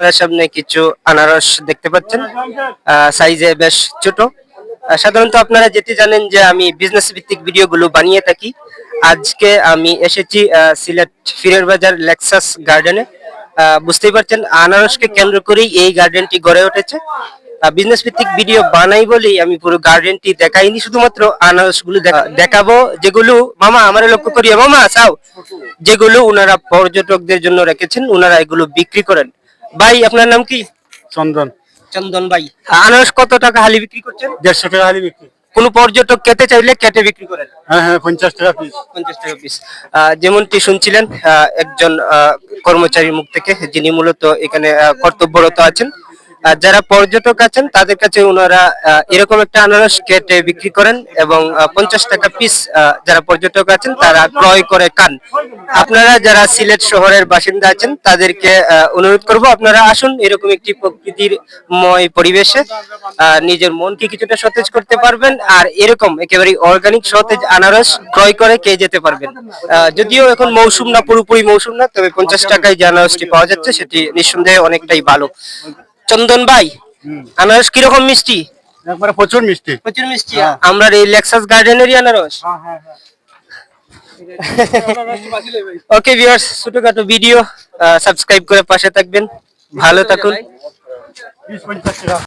সামনে কিছু আনারস দেখতে পাচ্ছেন। সাইজে বেশ ছোট। সাধারণত আপনারা যেটি জানেন যে আমি বিজনেস ভিত্তিক ভিডিওগুলো বানিয়ে থাকি। আজকে আমি এসেছি সিলেট ফিরের বাজার লেক্সাস গার্ডেনে বুঝতেই পারছেন, আনারসকে কেন্দ্র করেই এই গার্ডেনটি গড়ে উঠেছে। বিজনেস ভিত্তিক ভিডিও বানাই বলেই আমি পুরো গার্ডেনটি দেখাইনি, শুধুমাত্র আনারসগুলো দেখাবো যেগুলো, মামা আমার লক্ষ্য করিয়ে মামা, চাও। যেগুলো ওনারা পর্যটকদের জন্য রেখেছেন ওনারা এগুলো বিক্রি করেন। ভাই আপনার নাম কি? চন্দন। চন্দন ভাই। আনারস কত টাকা হালি বিক্রি করছেন? দেড়শো টাকা হালি বিক্রি। কোন পর্যটক কেটে চাইলে কেটে বিক্রি করেন? হ্যাঁ হ্যাঁ পঞ্চাশ টাকা পিস পঞ্চাশ টাকা পিস যেমনটি শুনছিলেন আহ, একজন কর্মচারীর মুখ থেকে যিনি মূলত এখানে কর্তব্যরত আছেন যারা পর্যটক আছেন, তাদের কাছে ওনারা এরকম একটা আনারস কেটে বিক্রি করেন এবং পঞ্চাশ টাকা পিস যারা পর্যটক আছেন, তারা ক্রয় করে খান। আপনারা যারা সিলেট শহরের বাসিন্দা আছেন, তাদেরকে অনুরোধ করব, আপনারা আসুন, এরকম একটি প্রকৃতির ময় পরিবেশে নিজের মনকে কিছুটা সতেজ করতে পারবেন, আর এরকম একেবারে অর্গানিক সতেজ আনারস ক্রয় করে খেয়ে যেতে পারবেন। যদিও এখন মৌসুম না, পুরোপুরি মৌসুম না, তবে পঞ্চাশ টাকায় যে আনারসটি পাওয়া যাচ্ছে, সেটি নিঃসন্দেহে অনেকটাই ভালো। চন্দন ভাই। আনারস কীরকম মিষ্টি? একবারে প্রচুর মিষ্টি। প্রচুর মিষ্টি আমরা এই লেক্সাস গার্ডেনেরই আনারস। ওকে ভিউয়ার্স ছোটখাটো ভিডিও সাবস্ক্রাইব করে পাশে থাকবেন। ভালো থাকুন।